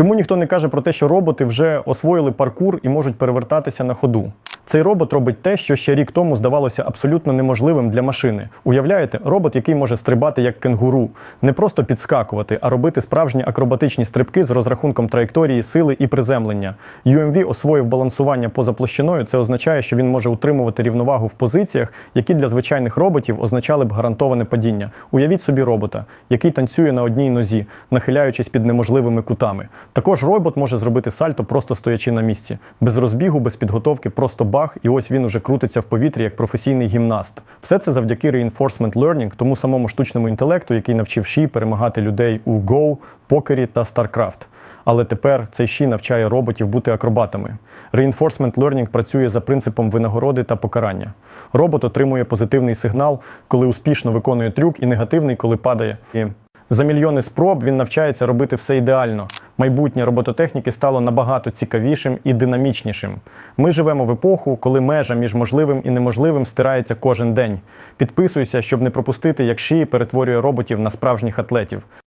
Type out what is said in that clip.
Чому ніхто не каже про те, що роботи вже освоїли паркур і можуть перевертатися на ходу? Цей робот робить те, що ще рік тому здавалося абсолютно неможливим для машини. Уявляєте, робот, який може стрибати як кенгуру, не просто підскакувати, а робити справжні акробатичні стрибки з розрахунком траєкторії, сили і приземлення. UMV освоїв балансування поза площиною. Це означає, що він може утримувати рівновагу в позиціях, які для звичайних роботів означали б гарантоване падіння. Уявіть собі робота, який танцює на одній нозі, нахиляючись під неможливими кутами. Також робот може зробити сальто, просто стоячи на місці, без розбігу, без підготовки, просто бах, і ось він уже крутиться в повітрі як професійний гімнаст. Все це завдяки reinforcement learning, тому самому штучному інтелекту, який навчив Ші перемагати людей у Go, покері та StarCraft. Але тепер цей Ші навчає роботів бути акробатами. Reinforcement learning працює за принципом винагороди та покарання. Робот отримує позитивний сигнал, коли успішно виконує трюк, і негативний, коли падає. І за мільйони спроб він навчається робити все ідеально. Майбутнє робототехніки стало набагато цікавішим і динамічнішим. Ми живемо в епоху, коли межа між можливим і неможливим стирається кожен день. Підписуйся, щоб не пропустити, як шиї перетворює роботів на справжніх атлетів.